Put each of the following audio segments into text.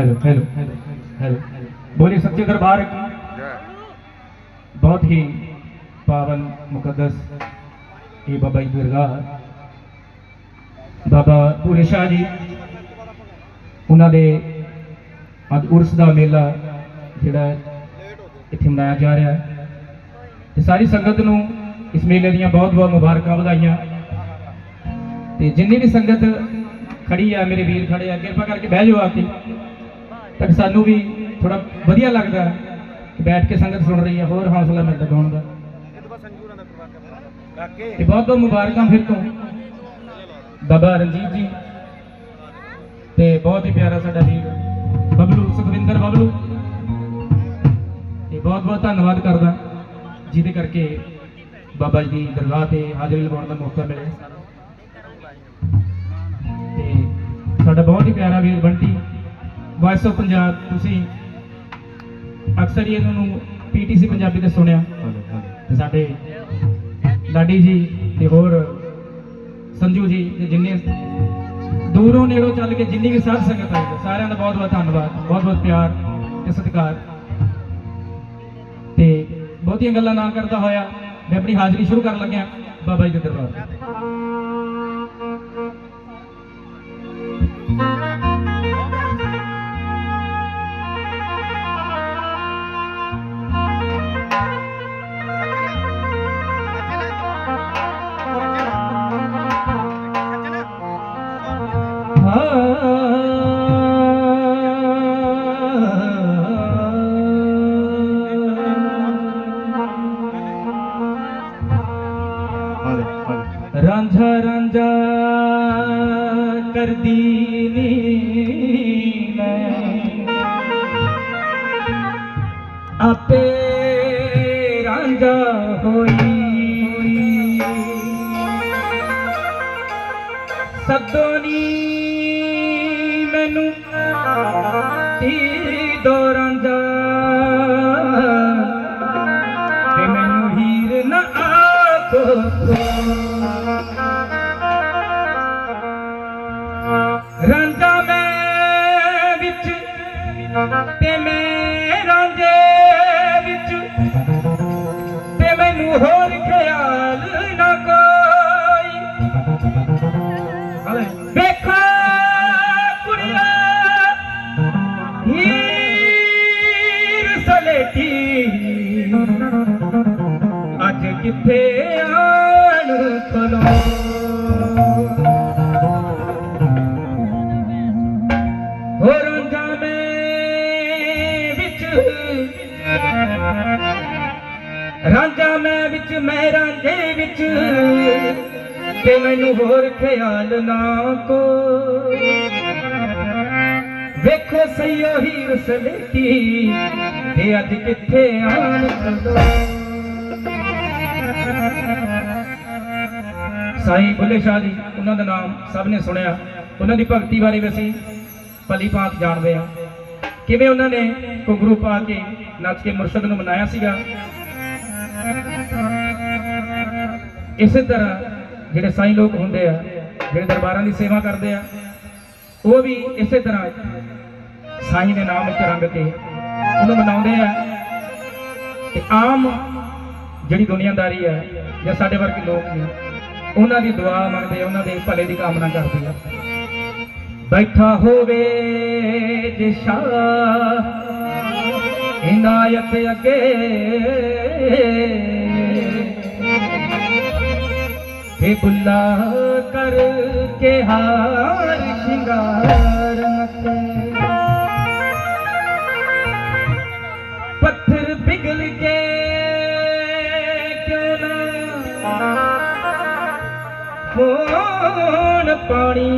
Hello hello hello ਬੋਲੇ ਸੱਚੇ ਦਰਬਾਰ ਕੀ ਬਹੁਤ ਹੀ ਪਾਵਨ ਮੁਕੱਦਸ ਇਹ ਬਾਬਾ ਜੀ ਦੀ ਬਾਬਾ ਭੂਲੇ ਸ਼ਾਹ ਜੀ ਉਹਨਾਂ ਦੇ ਅੱਜ ਉਰਸ ਦਾ ਮੇਲਾ ਜਿਹੜਾ ਇੱਥੇ ਮਨਾਇਆ ਜਾ ਰਿਹਾ ਹੈ ਤੇ ਸਾਰੀ ਸੰਗਤ ਨੂੰ ਇਸ ਮੇਲੇ ਦੀਆਂ ਬਹੁਤ ਬਹੁਤ ਮੁਬਾਰਕਾਂ ਵਧਾਈਆਂ ਤੇ ਜਿੰਨੀ ਵੀ ਸੰਗਤ ਖੜੀ ਆ ਮੇਰੇ ਵੀਰ ਖੜੇ ਆ ਕਿਰਪਾ ਕਰਕੇ ਬਹਿ ਜਾਓ ਆ ਕੇ ਤਾਂ ਸਾਨੂੰ ਵੀ ਥੋੜਾ ਵਧੀਆ ਲੱਗਦਾ ਕਿ ਬੈਠ ਕੇ ਸੰਗਤ ਸੁਣ ਰਹੀ ਹੈ, ਹੋਰ ਹੌਸਲਾ ਮਿਲਦਾ ਗਾਉਣ ਦਾ। ਤੇ ਬਹੁਤ ਬਹੁਤ ਮੁਬਾਰਕਾਂ ਫਿਰ ਤੋਂ। ਬਾਬਾ ਰਣਜੀਤ ਜੀ। ਤੇ ਬਹੁਤ ਹੀ ਪਿਆਰਾ ਸਾਡਾ ਵੀਰ, ਬਬਲੂ, ਸੁਖਵਿੰਦਰ ਬਬਲੂ। ਤੇ ਬਹੁਤ ਬਹੁਤ ਧੰਨਵਾਦ ਕਰਦਾ, ਜਿਹਦੇ ਕਰਕੇ ਬਾਬਾ ਜੀ ਦੀ ਦਰਗਾਹ ਤੇ ਹਾਜ਼ਰੀ ਲਗਾਉਣ ਦਾ ਮੌਕਾ ਮਿਲਿਆ। ਤੇ ਸਾਡਾ ਬਹੁਤ ਹੀ ਪਿਆਰਾ ਵੀਰ ਬੰਟੀ ਵਾਇਸ ਆਫ ਪੰਜਾਬ ਤੁਸੀਂ ਅਕਸਰ ਹੀ ਇਹਨਾਂ ਨੂੰ ਪੀਟੀਸੀ ਪੰਜਾਬੀ ਤੇ ਸੁਣਿਆ। ਤੇ ਸਾਡੇ ਲਾਡੀ ਜੀ ਤੇ ਹੋਰ ਸੰਜੂ ਜੀ ਤੇ ਜਿੰਨੇ ਦੂਰੋਂ ਨੇੜੋਂ ਚੱਲ ਕੇ ਜਿੰਨੀ ਵੀ ਸਾਧ ਸੰਗਤ ਆਈ ਸਾਰਿਆਂ ਦਾ ਬਹੁਤ ਬਹੁਤ ਧੰਨਵਾਦ ਬਹੁਤ ਬਹੁਤ ਪਿਆਰ ਤੇ ਸਤਿਕਾਰ। ਤੇ ਬਹੁਤੀਆਂ ਗੱਲਾਂ ਨਾ ਕਰਦਾ ਹੋਇਆ ਮੈਂ ਆਪਣੀ ਹਾਜ਼ਰੀ ਸ਼ੁਰੂ ਕਰਨ ਲੱਗਿਆ ਬਾਬਾ ਜੀ ਦੇ ਦਰਬਾਰ ਰਾਂਝਾ ਰਾਂਝਾ ਕਰਦੀ ਨੀ ਮੈਂ। ਆਪੇ ਰਾਂਝਾ ਹੋਈ। ਸਦੋਨੀ ਮੈਨੂੰ ਤੀ Pe ਤੇ ਮੈਨੂੰ ਹੋਰ ਖਿਆਲ ਨਾ ਕੋ ਵੇਖੋ ਸਈਓ ਹੀਰ ਸਲੇਟੀ ਤੇ ਅੱਜ ਕਿੱਥੇ ਆਣ ਖਲੋ ਸਾਈਂ ਬੁੱਲੇ ਸ਼ਾਹ ਜੀ, ਉਹਨਾਂ ਦਾ ਨਾਮ ਸਭ ਨੇ ਸੁਣਿਆ। ਉਹਨਾਂ ਦੀ ਭਗਤੀ ਬਾਰੇ ਵੀ ਅਸੀਂ ਭਲੀ ਭਾਂਤ ਜਾਣਦੇ ਹਾਂ। ਕਿਵੇਂ ਉਹਨਾਂ ਨੇ ਘੁੰਗਰੂ ਪਾ ਕੇ ਨੱਚ ਕੇ ਮੁਰਸ਼ਦ ਨੂੰ ਮਨਾਇਆ ਸੀਗਾ? ਇਸੇ ਤਰ੍ਹਾਂ ਜਿਹੜੇ ਸਾਈਂ ਲੋਕ ਹੁੰਦੇ ਆ ਜਿਹੜੇ ਦਰਬਾਰਾਂ ਦੀ ਸੇਵਾ ਕਰਦੇ ਆ ਉਹ ਵੀ ਇਸੇ ਤਰ੍ਹਾਂ ਸਾਈਂ ਦੇ ਨਾਮ ਵਿੱਚ ਰੰਗ ਕੇ ਉਹਨੂੰ ਮਨਾਉਂਦੇ ਆ। ਤੇ ਆਮ ਜਿਹੜੀ ਦੁਨੀਆਦਾਰੀ ਹੈ ਜਾਂ ਸਾਡੇ ਵਰਗੇ ਲੋਕ ਨੇ ਉਹਨਾਂ ਦੀ ਦੁਆ ਮੰਗਦੇ ਆ, ਉਹਨਾਂ ਦੇ ਭਲੇ ਦੀ ਕਾਮਨਾ ਕਰਦੇ ਆ। ਬੈਠਾ ਹੋਵੇ ਜੇ ਸ਼ਾਹ ਇਨਾਇਤ ਅੱਗੇ हे ਬੁੱਲਾ ਕਰ ਕੇ ਹਾਰ ਸ਼ਿੰਗਾਰ ਮਤੇ ਪੱਥਰ ਪਿਘਲ ਕੇ ਕਿਉਂ ਨਾ ਹੋਣ ਪਾਣੀ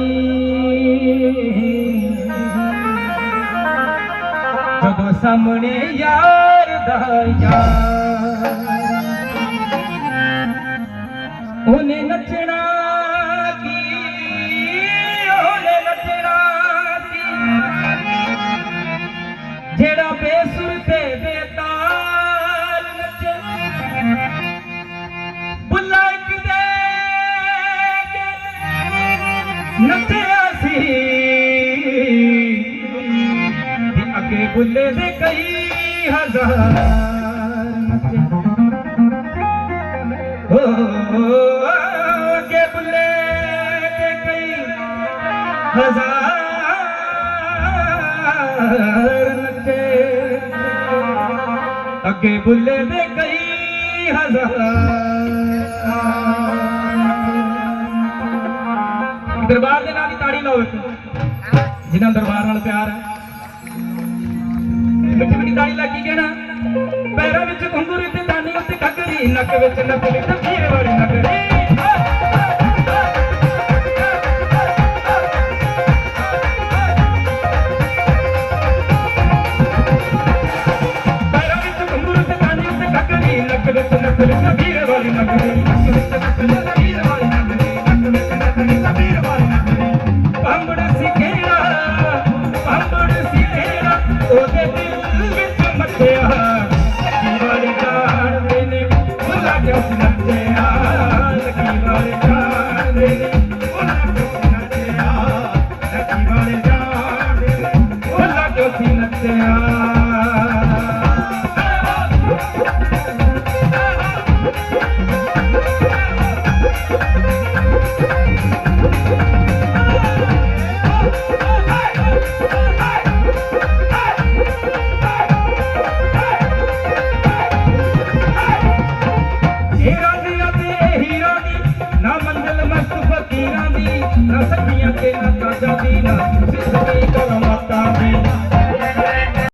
ਜਦੋਂ ਸਾਹਮਣੇ ਯਾਰ ਦਾ نا بيسو تي نه اڳي ڀلي ڪئي هزار ਅੱਗੇ ਬੁੱਲੇ ਦੇ ਕਈ ਹਜ਼ਾਰ। ਦਰਬਾਰ ਦੇ ਨਾਲ ਦੀ ਤਾੜੀ ਲਾਓ ਇੱਕ। ਦਰਬਾਰ ਨਾਲ ਪਿਆਰ ਹੈ। ਮਿੱਠੀ ਮਿੱਠੀ ਤਾੜੀ ਲੱਗੀ ਕਹਿਣਾ ਪੈਰਾਂ ਵਿੱਚ ਘੁੰਗਰੂ ਤੇ ਦਾਨੀ ਉੱਤੇ ਕੱਕਰੀ ਨੱਕ ਵਿੱਚ ਨਕਲੀ ਤੇ ਵਾਲੀ ਨਕਲੀ।